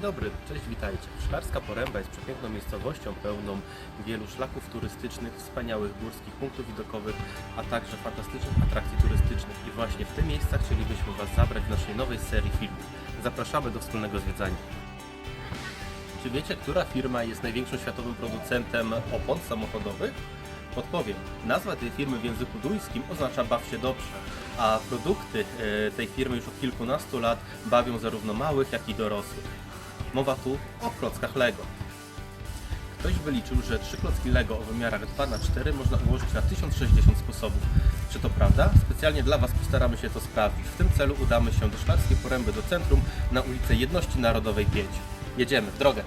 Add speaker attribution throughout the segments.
Speaker 1: dobry, cześć, witajcie. Szklarska Poręba jest przepiękną miejscowością pełną wielu szlaków turystycznych, wspaniałych górskich punktów widokowych, a także fantastycznych atrakcji turystycznych. I właśnie w te miejsca chcielibyśmy Was zabrać w naszej nowej serii filmów. Zapraszamy do wspólnego zwiedzania. Czy wiecie, która firma jest największym światowym producentem opon samochodowych? Podpowiem. Nazwa tej firmy w języku duńskim oznacza baw się dobrze, a produkty e, tej firmy już od kilkunastu lat bawią zarówno małych, jak i dorosłych. Mowa tu o klockach Lego. Ktoś wyliczył, że trzy klocki Lego o wymiarach 2 na 4 można ułożyć na 1060 sposobów. Czy to prawda? Specjalnie dla Was postaramy się to sprawdzić. W tym celu udamy się do Szklarskiej Poręby do centrum na ulicę Jedności Narodowej 5. Jedziemy w drogę!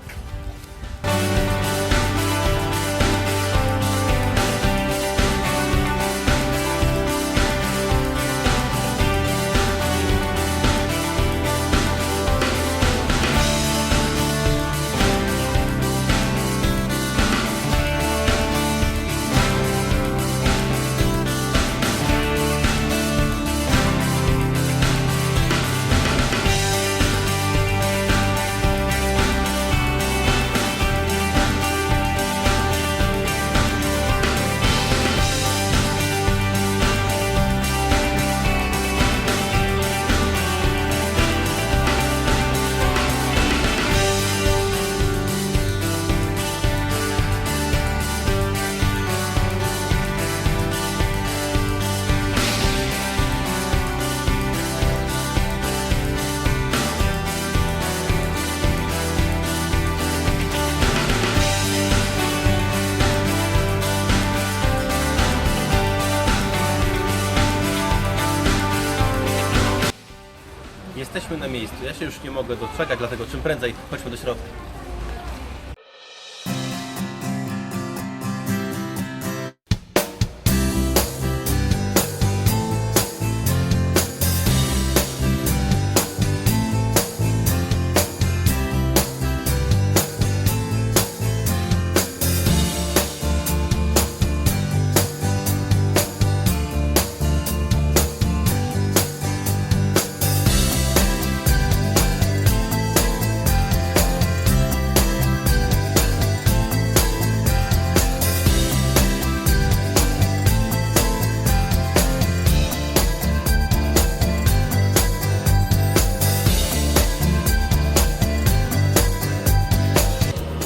Speaker 1: Jesteśmy na miejscu. Ja się już nie mogę doczekać, dlatego czym prędzej chodźmy do środka.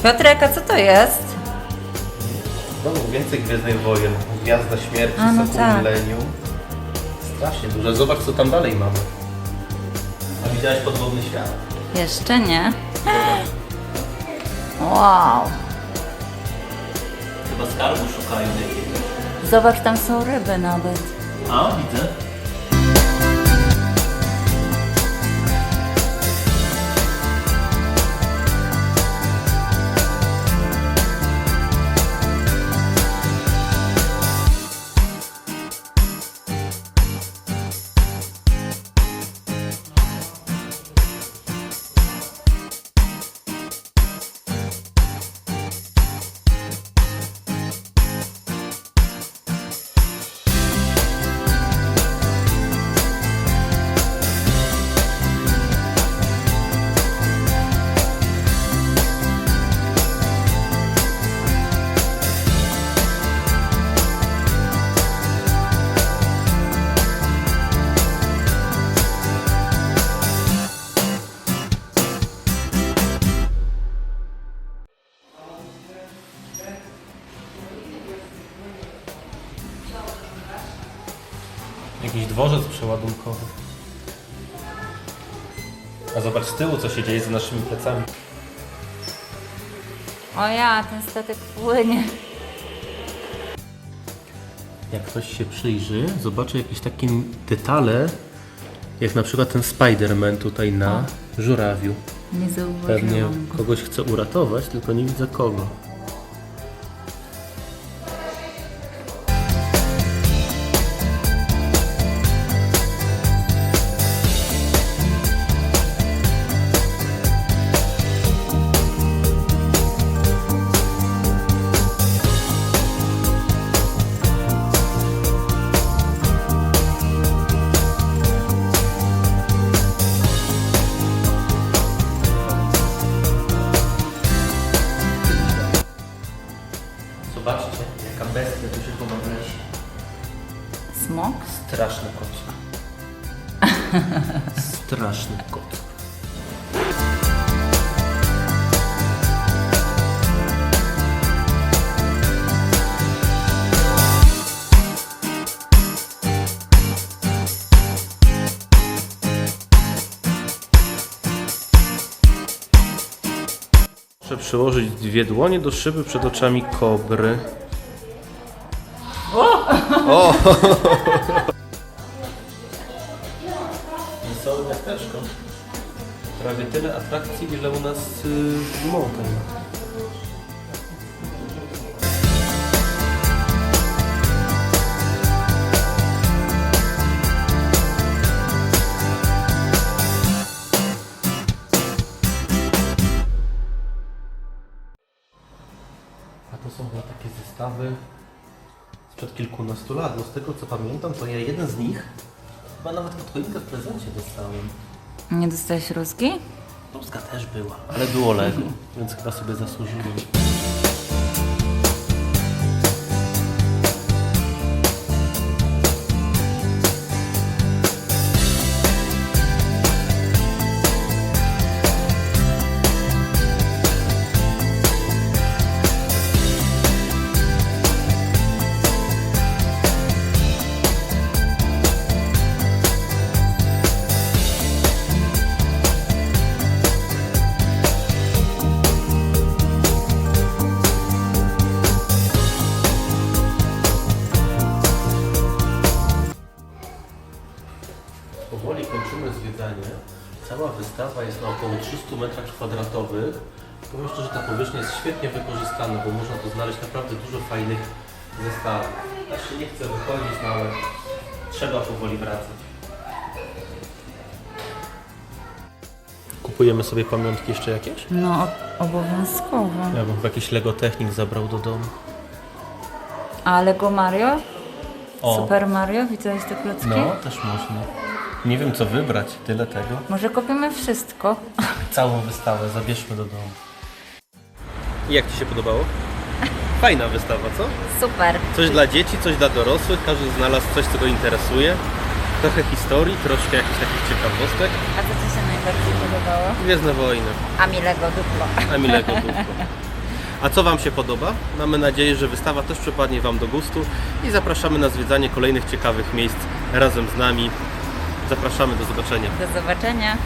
Speaker 2: Piotrek, a co to jest?
Speaker 1: Znowu więcej Gwiezdnych Wojen. Gwiazda Śmierci,
Speaker 2: A, no
Speaker 1: Sokół
Speaker 2: tak.
Speaker 1: Strasznie duże. Zobacz, co tam dalej mamy. A widziałeś podwodny świat?
Speaker 2: Jeszcze nie. Wow.
Speaker 1: Chyba skarbu szukają jakiegoś.
Speaker 2: Zobacz, tam są ryby nawet.
Speaker 1: A, widzę. Dworzec przeładunkowy. A zobacz z tyłu, co się dzieje za naszymi plecami.
Speaker 2: O ja, ten statek płynie.
Speaker 1: Jak ktoś się przyjrzy, zobaczy jakieś takie detale, jak na przykład ten Spider-Man tutaj na żurawiu.
Speaker 2: Nie
Speaker 1: Pewnie
Speaker 2: zauważyłam go.
Speaker 1: kogoś chce uratować, tylko nie widzę kogo. Straszny kot. Muszę przyłożyć dwie dłonie do szyby przed oczami kobry. Wesołe miasteczko. Prawie tyle atrakcji, ile u nas y, w Mountain. A to są chyba takie zestawy sprzed kilkunastu lat, bo z tego co pamiętam, to ja jeden z nich chyba nawet pod choinkę w prezencie dostałem.
Speaker 2: Nie dostałeś rózgi?
Speaker 1: Polska też była, ale było Lego, więc chyba sobie zasłużyłem. Metrach kwadratowych. Powiem szczerze, że ta powierzchnia jest świetnie wykorzystana, bo można tu znaleźć naprawdę dużo fajnych zestawów. Ja się nie chcę wychodzić, no ale trzeba powoli wracać. Kupujemy sobie pamiątki jeszcze jakieś?
Speaker 2: No, obowiązkowo.
Speaker 1: Ja bym jakiś Lego Technik zabrał do domu.
Speaker 2: A Lego Mario?
Speaker 1: O.
Speaker 2: Super Mario? Widziałeś te klocki?
Speaker 1: No, też można. Nie wiem co wybrać, tyle tego.
Speaker 2: Może kupimy wszystko?
Speaker 1: Całą wystawę zabierzmy do domu. I jak Ci się podobało? Fajna wystawa, co?
Speaker 2: Super.
Speaker 1: Coś dla dzieci, coś dla dorosłych, każdy znalazł coś, co go interesuje. Trochę historii, troszkę jakichś takich ciekawostek.
Speaker 2: A co Ci się najbardziej podobało?
Speaker 1: Gwiezdne wojny,
Speaker 2: A mi Lego duplo.
Speaker 1: a mi Lego duplo. A co Wam się podoba? Mamy nadzieję, że wystawa też przypadnie Wam do gustu i zapraszamy na zwiedzanie kolejnych ciekawych miejsc razem z nami. Zapraszamy, do zobaczenia.
Speaker 2: Do zobaczenia.